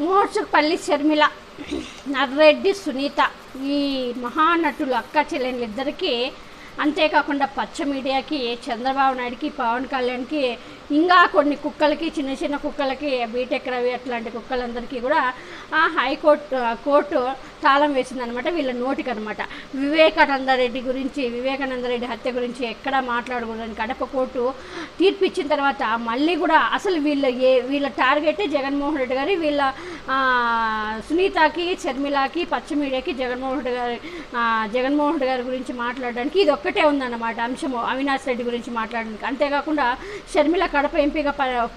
మోడ్చుపల్లి షర్మిల నర్రెడ్డి సునీత ఈ మహానటులు అక్క చెల్లెళ్ళిద్దరికీ అంతేకాకుండా పచ్చ మీడియాకి చంద్రబాబు నాయుడుకి పవన్ కళ్యాణ్కి ఇంకా కొన్ని కుక్కలకి చిన్న చిన్న కుక్కలకి బీటెక్ రవి అట్లాంటి కుక్కలందరికీ కూడా ఆ హైకోర్టు కోర్టు తాళం వేసిందనమాట వీళ్ళ నోటికి అనమాట వివేకానంద రెడ్డి గురించి వివేకానంద రెడ్డి హత్య గురించి ఎక్కడా మాట్లాడకూడదని కడప కోర్టు తీర్పు ఇచ్చిన తర్వాత మళ్ళీ కూడా అసలు వీళ్ళ ఏ వీళ్ళ టార్గెట్ జగన్మోహన్ రెడ్డి గారి వీళ్ళ సునీతకి షర్మిలకి పచ్చ మీడియాకి జగన్మోహన్ రెడ్డి గారి జగన్మోహన్ రెడ్డి గారి గురించి మాట్లాడడానికి ఇది ఒక్కటే ఉందన్నమాట అంశము. అవినాష్ రెడ్డి గురించి మాట్లాడడానికి. అంతేకాకుండా షర్మిల కడప ఎంపీగా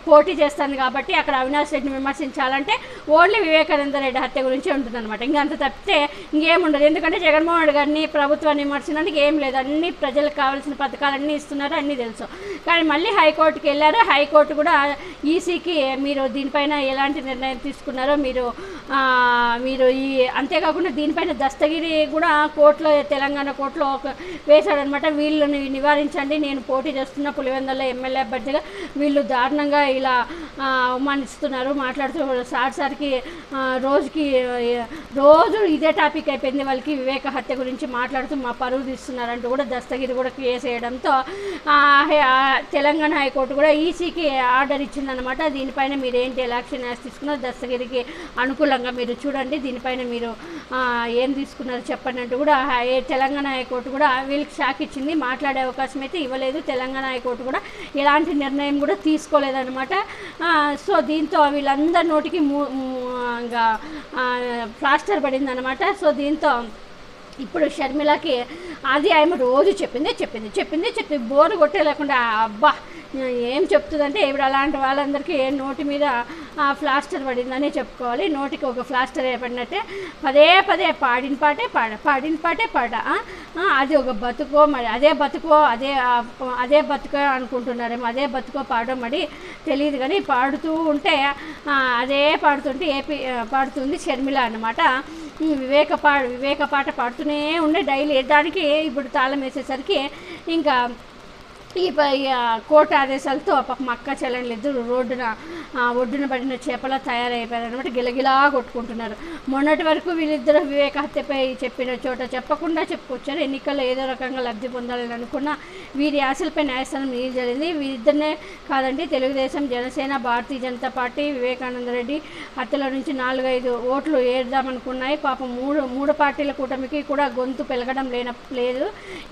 పోటీ చేస్తుంది కాబట్టి అక్కడ అవినాష్ రెడ్డిని విమర్శించాలంటే ఓన్లీ వివేకానంద రెడ్డి హత్య గురించే ఉంటుందన్నమాట. ఇంకా అంత తప్పితే ఇంకేముండదు ఎందుకంటే జగన్మోహన్ రెడ్డి గారిని ప్రభుత్వాన్ని విమర్శించడానికి ఏం లేదు. అన్ని ప్రజలకు కావాల్సిన పథకాలన్నీ ఇస్తున్నారు అన్నీ తెలుసు. కానీ మళ్ళీ హైకోర్టుకి వెళ్ళారు. హైకోర్టు కూడా ఈసీకి మీరు దీనిపైన ఎలాంటి నిర్ణయం తీసుకున్నారో మీరు మీరు ఈ అంతేకాకుండా దీనిపైన దస్తగిరి కూడా కోర్టులో తెలంగాణ కోర్టులో వేశాడనమాట వీళ్ళని నివారించండి. నేను పోటీ చేస్తున్న పులివెందుల ఎమ్మెల్యే అభ్యర్థిగా వీళ్ళు దారుణంగా ఇలా అవమానిస్తున్నారు మాట్లాడుతూ సార్ సార్కి రోజుకి రోజు ఇదే టాపిక్ అయిపోయింది వాళ్ళకి. వివేక హత్య గురించి మాట్లాడుతూ మా పరువు తీస్తున్నారంటూ కూడా దస్తగిరి కూడా కేసు వేయడంతో తెలంగాణ హైకోర్టు కూడా ఈసీకి ఆర్డర్ ఇచ్చిందనమాట దీనిపైన మీరు ఏంటి ఎలక్షన్ యాక్స్ తీసుకున్నారు దస్తగిరికి అనుకూలంగా మీరు చూడండి. దీనిపైన మీరు ఏం తీసుకున్నారు చెప్పండి అంటూ కూడా తెలంగాణ హైకోర్టు కూడా వీళ్ళకి షాక్ ఇచ్చింది. మాట్లాడే అవకాశం అయితే ఇవ్వలేదు. తెలంగాణ హైకోర్టు కూడా ఎలాంటి నిర్ణయం కూడా తీసుకోలేదనమాట సో దీంతో వీళ్ళందరి నోటికి మూ ఇంకా ప్లాస్టర్ పడింది అనమాట సో దీంతో ఇప్పుడు షర్మిలకి అది ఆమె రోజు చెప్పింది చెప్పింది చెప్పింది చెప్పింది బోరు కొట్టే లేకుండా అబ్బా ఏం చెప్తుందంటే ఇప్పుడు అలాంటి వాళ్ళందరికీ నోటి మీద ఫ్లాస్టర్ ప్లాస్టర్ పడిందనే చెప్పుకోవాలి. నోటికి ఒక ప్లాస్టర్ ఏపడినట్టే పదే పదే పాడిన పాటే పాడ పాడిన పాటే పాట అది ఒక బతుకో మరి అదే బతుకో అదే అదే బతుకో అనుకుంటున్నారేమో అదే బతుకో పాడో మరి తెలియదు కానీ పాడుతూ ఉంటే అదే పాడుతుంటే ఏపీ పాడుతుంది షర్మిల అన్నమాట. వివేక పా వివేక పాట పాడుతూనే ఉండే డైలీ. దానికి ఇప్పుడు తాళం వేసేసరికి ఇంకా ఈ కోర్టు ఆదేశాలతో పాపం అక్క చెల్లెళ్ళు ఇద్దరు రోడ్డున ఒడ్డున పడిన చేపలా తయారైపోయారు అనమాట గిలగిలా కొట్టుకుంటున్నారు. మొన్నటి వరకు వీళ్ళిద్దరు వివేక హత్యపై చెప్పిన చోట చెప్పకుండా చెప్పుకొచ్చారు. ఎన్నికల్లో ఏదో రకంగా లబ్ధి పొందాలని అనుకున్న వీరి ఆశలపై న్యాయస్థానం నీరు జరిగింది? వీరిద్దరినే కాదండి తెలుగుదేశం జనసేన భారతీయ జనతా పార్టీ వివేకానంద రెడ్డి హత్యల నుంచి నాలుగైదు ఓట్లు ఏర్దామనుకున్నాయి. పాపం మూడు మూడు పార్టీల కూటమికి కూడా గొంతు పెలగడం లేన లేదు.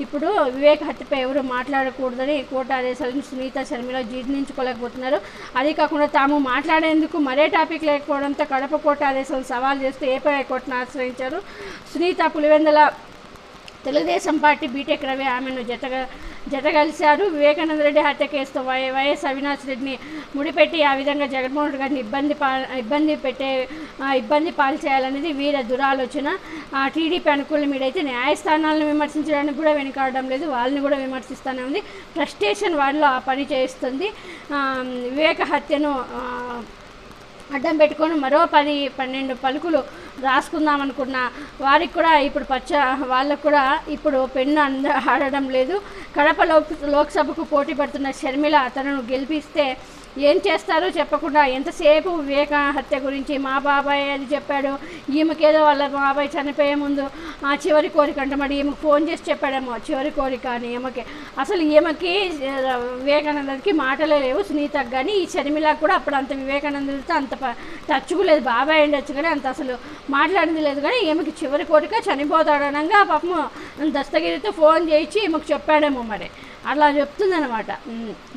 ఇప్పుడు వివేక హత్యపై ఎవరు మాట్లాడకూడదు కోర్టు ఆదేశాలను సునీత శర్మిల జీర్ణించుకోలేకపోతున్నారు. అది కాకుండా తాము మాట్లాడేందుకు మరే టాపిక్ లేకపోవడంతో కడప కోర్టు సవాల్ చేస్తూ ఏపీ హైకోర్టును ఆశ్రయించారు. Sunitha Pulivendula Telugu Desam party B Tech Ravi ఆమెను జతగా జత కలిశారు వివేకానంద రెడ్డి హత్య కేసుతో వై వైఎస్ అవినాష్ రెడ్డిని ముడిపెట్టి ఆ విధంగా జగన్మోహన్ రెడ్డి గారిని ఇబ్బంది పా ఇబ్బంది పెట్టే ఇబ్బంది పాలు చేయాలనేది వీర దురాలోచన. టీడీపీ అనుకూల మీడైతే న్యాయస్థానాలను విమర్శించడానికి కూడా వెనుకాడడం లేదు. వాళ్ళని కూడా విమర్శిస్తూనే ఉంది. ఫ్రస్ట్రేషన్ వాళ్ళలో ఆ పని చేస్తుంది వివేక హత్యను అడ్డం పెట్టుకొని మరో పది పన్నెండు పలుకులు రాసుకుందాం అనుకున్న. వారికి కూడా ఇప్పుడు పచ్చ వాళ్ళకు కూడా ఇప్పుడు పెన్ను అంద ఆడడం లేదు. కడప లోక్ లోక్సభకు పోటీ పడుతున్న షర్మిల అతను గెలిపిస్తే ఏం చేస్తారో చెప్పకుండా ఎంతసేపు వివేక హత్య గురించి మా బాబాయ్ అది చెప్పాడు ఈమెకేదో వాళ్ళ బాబాయ్ చనిపోయే ముందు ఆ చివరి కోరిక అంటే మరి ఈమెకు ఫోన్ చేసి చెప్పాడేమో చివరి కోరిక అని ఈమెకి. అసలు ఈమెకి వివేకానందకి మాటలే లేవు సునీతకు కానీ ఈ షర్మిలకు కూడా అప్పుడు అంత వివేకానందతో అంత ప- టచ్కు లేదు బాబాయ్ ఉండొచ్చు కానీ అంత అసలు మాట్లాడింది లేదు కానీ ఈమెకి చివరి కోరిక చనిపోతాడనంగా పాపము దస్తగిరితో ఫోన్ చేయించి ఈమెకు చెప్పాడేమో మరి. అలా చెప్తుందనమాట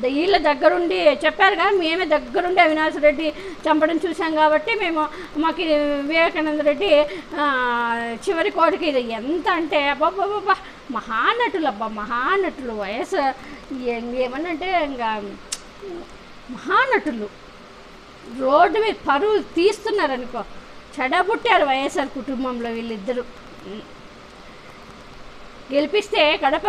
ద- వీళ్ళ దగ్గరుండి చెప్పారు కదా మేమే దగ్గరుండి అవినాష్ రెడ్డి చంపడం చూసాం కాబట్టి మేము మాకు వివేకానంద రెడ్డి చివరి కోటికి ఇది ఎంత అంటే అబ్బాబ్బాబ్బా మహానటులు అబ్బా మహానటులు వయసు. ఏమనంటే ఇంకా మహానటులు. రోడ్డు మీద పరువు తీస్తున్నారు అనుకో చెడబుట్టారు వైఎస్ఆర్ కుటుంబంలో వీళ్ళిద్దరూ. గెలిపిస్తే కడప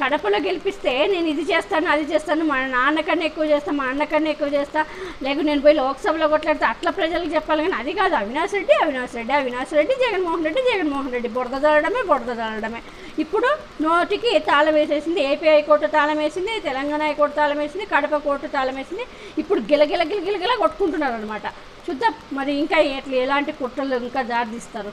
కడపలో గెలిపిస్తే నేను ఇది చేస్తాను అది చేస్తాను మా నాన్నకన్నా ఎక్కువ చేస్తాను మా అన్నకన్నా ఎక్కువ చేస్తా. లేక నేను పోయి లోక్సభలో కొట్లాడితే అట్లా ప్రజలకు చెప్పాలి కానీ అది కాదు. అవినాష్ రెడ్డి అవినాష్ రెడ్డి అవినాష్ రెడ్డి జగన్మోహన్ రెడ్డి జగన్మోహన్ రెడ్డి. బురద చల్లడమే బురద చల్లడమే ఇప్పుడు నోటికి తాళం వేసేసింది ఏపీ హైకోర్టు తాళం వేసింది తెలంగాణ హైకోర్టు తాళం వేసింది కడప కోర్టు తాళం వేసింది. ఇప్పుడు గిలగిల గిలగిలగిల కొట్టుకుంటున్నారు అనమాట చూద్దాం. మరి ఇంకా ఎట్లా ఎలాంటి కుట్రలు ఇంకా దారితీస్తారు?